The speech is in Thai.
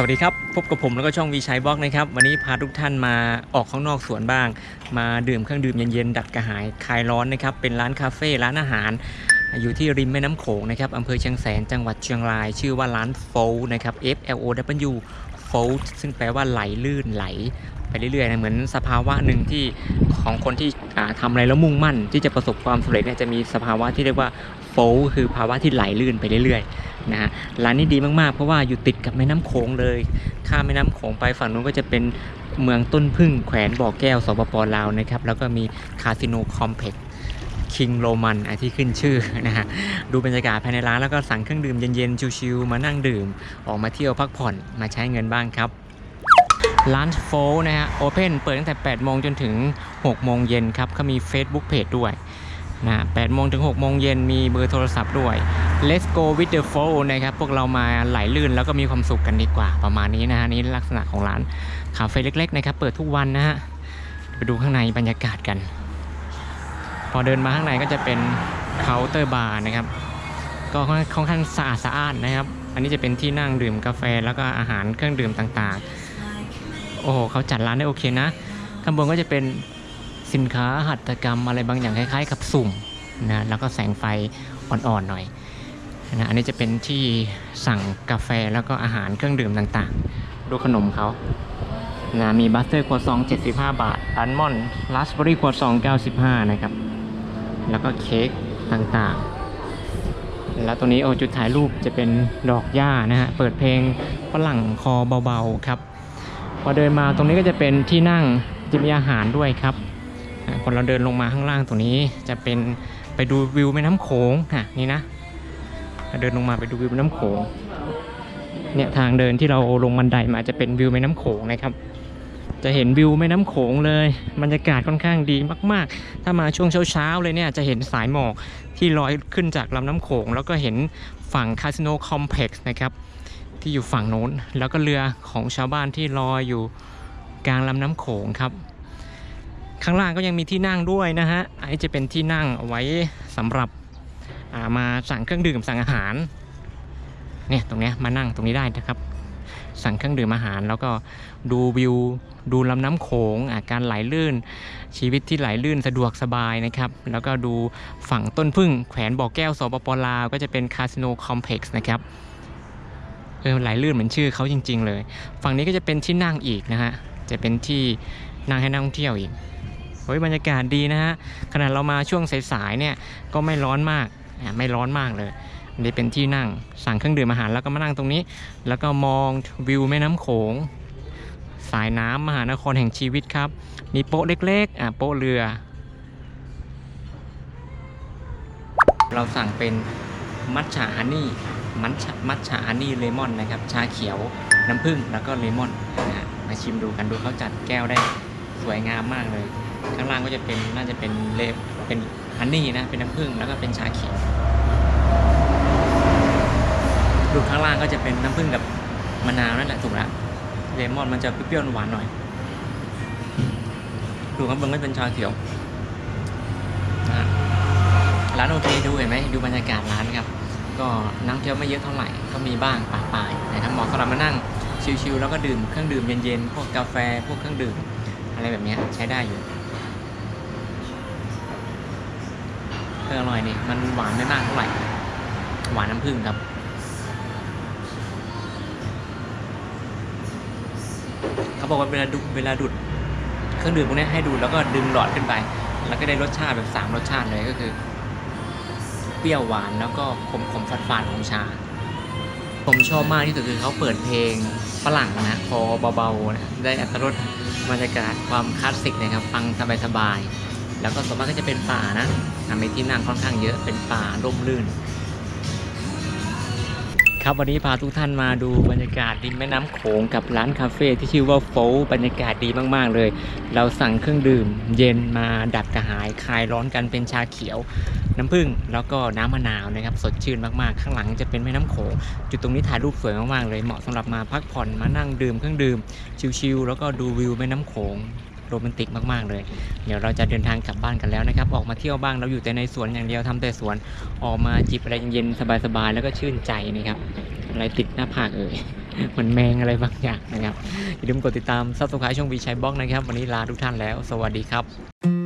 สวัสดีครับ พบกับผมแล้วก็ช่องวีชัยบล็อกนะครับ วันนี้พาทุกท่านมาออกข้างนอกสวนบ้าง มาดื่มเครื่องดื่มเย็นๆ ดับกระหายคลายร้อนนะครับ เป็นร้านคาเฟ่ร้านอาหาร อยู่ที่ริมแม่น้ำโขงนะครับอำเภอเชียงแสนจังหวัดเชียงราย ชื่อว่าร้านโฟลนะครับ F L O W โฟลซึ่งแปลว่าไหลลื่นไหล ไปเรื่อยๆนะเหมือนสภาวะหนึ่งที่ของคนที่อ่าทำอะไรแล้วมุ่งมั่น ที่จะประสบความสำเร็จเนี่ยจะมีสภาวะที่เรียกว่าโฟลคือภาวะที่ไหลลื่นไปเรื่อยๆนะฮะร้านนี้ดีมากๆ เพราะว่าอยู่ติดกับแม่น้ำโขงเลย ข้ามแม่น้ำโขงไปฝั่งนู้นก็จะเป็นเมืองต้นพึ่งแขวนบ่อแก้วสปปลาวนะครับแล้วก็มีคาสิโนคอมเพล็กซ์คิงโรมันที่ขึ้นชื่อนะฮะดูบรรยากาศภายในร้านแล้วก็สั่งเครื่องดื่มเย็นๆชิวๆมานั่งดื่ม ออกมาเที่ยวพักผ่อนมาใช้เงินบ้างครับ ร้านโฟนะฮะโอเพนเปิดตั้งแต่ 8 โมงจนถึง 6 โมงเย็นครับเขามี Facebook Page ด้วยนะ8โมงถึง 6 โมงเย็นมีเบอร์โทรศัพท์ด้วย Let's go with the flow นะครับ พวกเรามาไหลลื่นแล้วก็มีความสุขกันดีกว่าประมาณนี้นะฮะ นี่ลักษณะของร้านคาเฟ่เล็ก ๆ นะครับ เปิดทุกวันนะฮะ ไปดูข้างในบรรยากาศกัน พอเดินมาข้างในก็จะเป็นเคาน์เตอร์บาร์นะครับ ก็ค่อนค่อนข้างสะอาดสะอาดนะครับ อันนี้จะเป็นที่นั่งดื่มกาแฟแล้วก็อาหารเครื่องดื่มต่างๆ โอ้โหเขาจัดร้านได้โอเคนะ ข้างบนก็จะเป็นสินค้าหัตถกรรมอะไรบางอย่างคล้ายๆ กับสุ่มนะแล้วก็แสงไฟอ่อนๆหน่อยนะอันนี้จะเป็นที่สั่งกาแฟแล้วก็อาหารเครื่องดื่มต่างๆ ดูขนมเขานะมีบัสเตอร์ครัวซอง 75 บาท อัลมอนด์ราสเบอรี่ครัวซอง 95 นะครับ แล้วก็เค้กต่างๆ แล้วตัวนี้โอจุดถ่ายรูปจะเป็นดอกหญ้านะฮะ เปิดเพลงฝรั่งคอเบาๆครับ พอเดินมาตรงนี้ก็จะเป็นที่นั่งจะมีอาหารด้วยครับพอเราเดินลงมาข้างล่างตรงนี้จะเป็นไปดูวิวแม่น้ำโขงอะนี่นะเราเดินลงมาไปดูวิวแม่น้ำโขงเนี่ยทางเดินที่เราลงบันไดมาจะเป็นวิวแม่น้ำโขงนะครับ จะเห็นวิวแม่น้ำโขงเลยบรรยากาศค่อนข้างดีมาก ๆ ถ้ามาช่วงเช้าๆเลยเนี่ยจะเห็นสายหมอกที่ลอยขึ้นจากลำน้ำโขง แล้วก็เห็นฝั่งคาสิโนคอมเพล็กซ์นะครับ ที่อยู่ฝั่งโน้น แล้วก็เรือของชาวบ้านที่ลอยอยู่กลางลำน้ำโขงครับ ข้างล่างก็ยังมีที่นั่งด้วยนะฮะอันนี้จะเป็นที่นั่งเอาไว้สำหรับามาสั่งเครื่องดื่มสั่งอาหารเนี่ยตรงเนี้ยมานั่งตรงนี้ได้นะครับ สั่งเครื่องดื่มอาหาร แล้วก็ดูวิว ดูลำน้ำโขงอะการไหลลื่น ชีวิตที่ไหลลื่นสะดวกสบายนะครับ แล้วก็ดูฝั่งต้นพึ่งแขวนบ่อแก้วสปปลาวก็จะเป็นคาสิโนคอมเพล็กซ์นะครับ เออไหลลื่นเหมือนชื่อเขาจริง ๆ เลย ฝั่งนี้ก็จะเป็นที่นั่งอีกนะฮะจะเป็นที่นั่งให้นักท่องเที่ยวอีกโอ้ยบรรยากาศดีนะฮะขนาดเรามาช่วงสายๆเนี่ยก็ไม่ร้อนมากไม่ร้อนมากเลยนนี้เป็นที่นั่งสั่งเครื่องดื่มอาหารแล้วก็มานั่งตรงนี้ แล้วก็มองวิวแม่น้ำโขง สายน้ำมหานครแห่งชีวิตครับ มีโป๊ะเล็กๆอะโป๊ะเรือ เราสั่งเป็นมัทฉะฮันนี่ มัทฉะมัทฉะฮันนี่เลมอนนะครับ ชาเขียวน้ำผึ้งแล้วก็เลมอนนะฮะมาชิมดูกันดูเขาจัดแก้วได้สวยงามมากเลย ข้างล่างก็จะเป็นน่าจะเป็นเลเป็นฮันนี่นะเป็นน้ำผึ้งแล้วก็เป็นชาเขียวดูข้างล่างก็จะเป็นน้ำผึ้งกับมะนาวนั่นแหละถูกละเลมอนมันจะเปรี้ยวหวานหน่อย ดูข้างบนก็เป็นชาเขียวร้านโอเคดูเห็นไหมดูบรรยากาศร้านครับ ก็นักท่งเที่ยวไม่เยอะเท่าไหร่ก็มีบ้างปะปายนะครับเหมาะสำหรับมานั่งชิลๆแล้วก็ดื่มเครื่องดื่มเย็นๆพวกกาแฟพวกเครื่องดื่มอะไรแบบนี้ใช้ได้อยู่เอออร่อยนี่มันหวานไม่มากเท่าไหร่หวานน้ำผึ้งครับเขาบอกว่าเวลาดูเวลาดูดเครื่องดื่มพวกนี้ให้ดูดแล้วก็ดึงหลอดขึ้นไป แล้วก็ได้รสชาติแบบสามรสชาติเลยก็คือ เปรี้ยวหวานแล้วก็ขมขมฝาดฝาดของชา ผมชอบมากที่สุดคือเขาเปิดเพลงฝรั่งนะคอเบาๆนะได้อัตรสบรรยากาศความคลาสสิกนะครับ ฟังสบายๆแล้วก็ส่วนมากก็จะเป็นป่านะทำให้ที่นั่งค่อนข้างเยอะเป็นป่าร่มรื่น ครับวันนี้พาทุกท่านมาดูบรรยากาศริมแม่น้ำโขงกับร้านคาเฟ่ที่ชื่อว่าโฟลบรรยากาศดีมากๆเลย เราสั่งเครื่องดื่ม เย็นมาดับกระหายคลายร้อนกันเป็นชาเขียว น้ำผึ้งแล้วก็น้ำมะนาวนะครับสดชื่นมากๆ ข้างหลังจะเป็นแม่น้ำโขง จุดตรงนี้ถ่ายรูปสวยมากๆเลยเหมาะสำหรับมาพักผ่อนมานั่งดื่มเครื่องดื่มชิลๆแล้วก็ดูวิวแม่น้ำโขง โรแมนติกมากๆเลย เดี๋ยวเราจะเดินทางกลับบ้านกันแล้วนะครับ ออกมาเที่ยวบ้างเราอยู่แต่ในสวนอย่างเดียวทำแต่สวนออกมาจิบอะไรเย็นๆสบายๆแล้วก็ชื่นใจนะครับอะไรติดหน้าผากเอ่ยเหมือนแมงอะไรบางอย่างนะครับอย่าลืมกดติดตามซับสไครต์ช่องวีชัยบล็อกนะครับ วันนี้ลาทุกท่านแล้ว สวัสดีครับ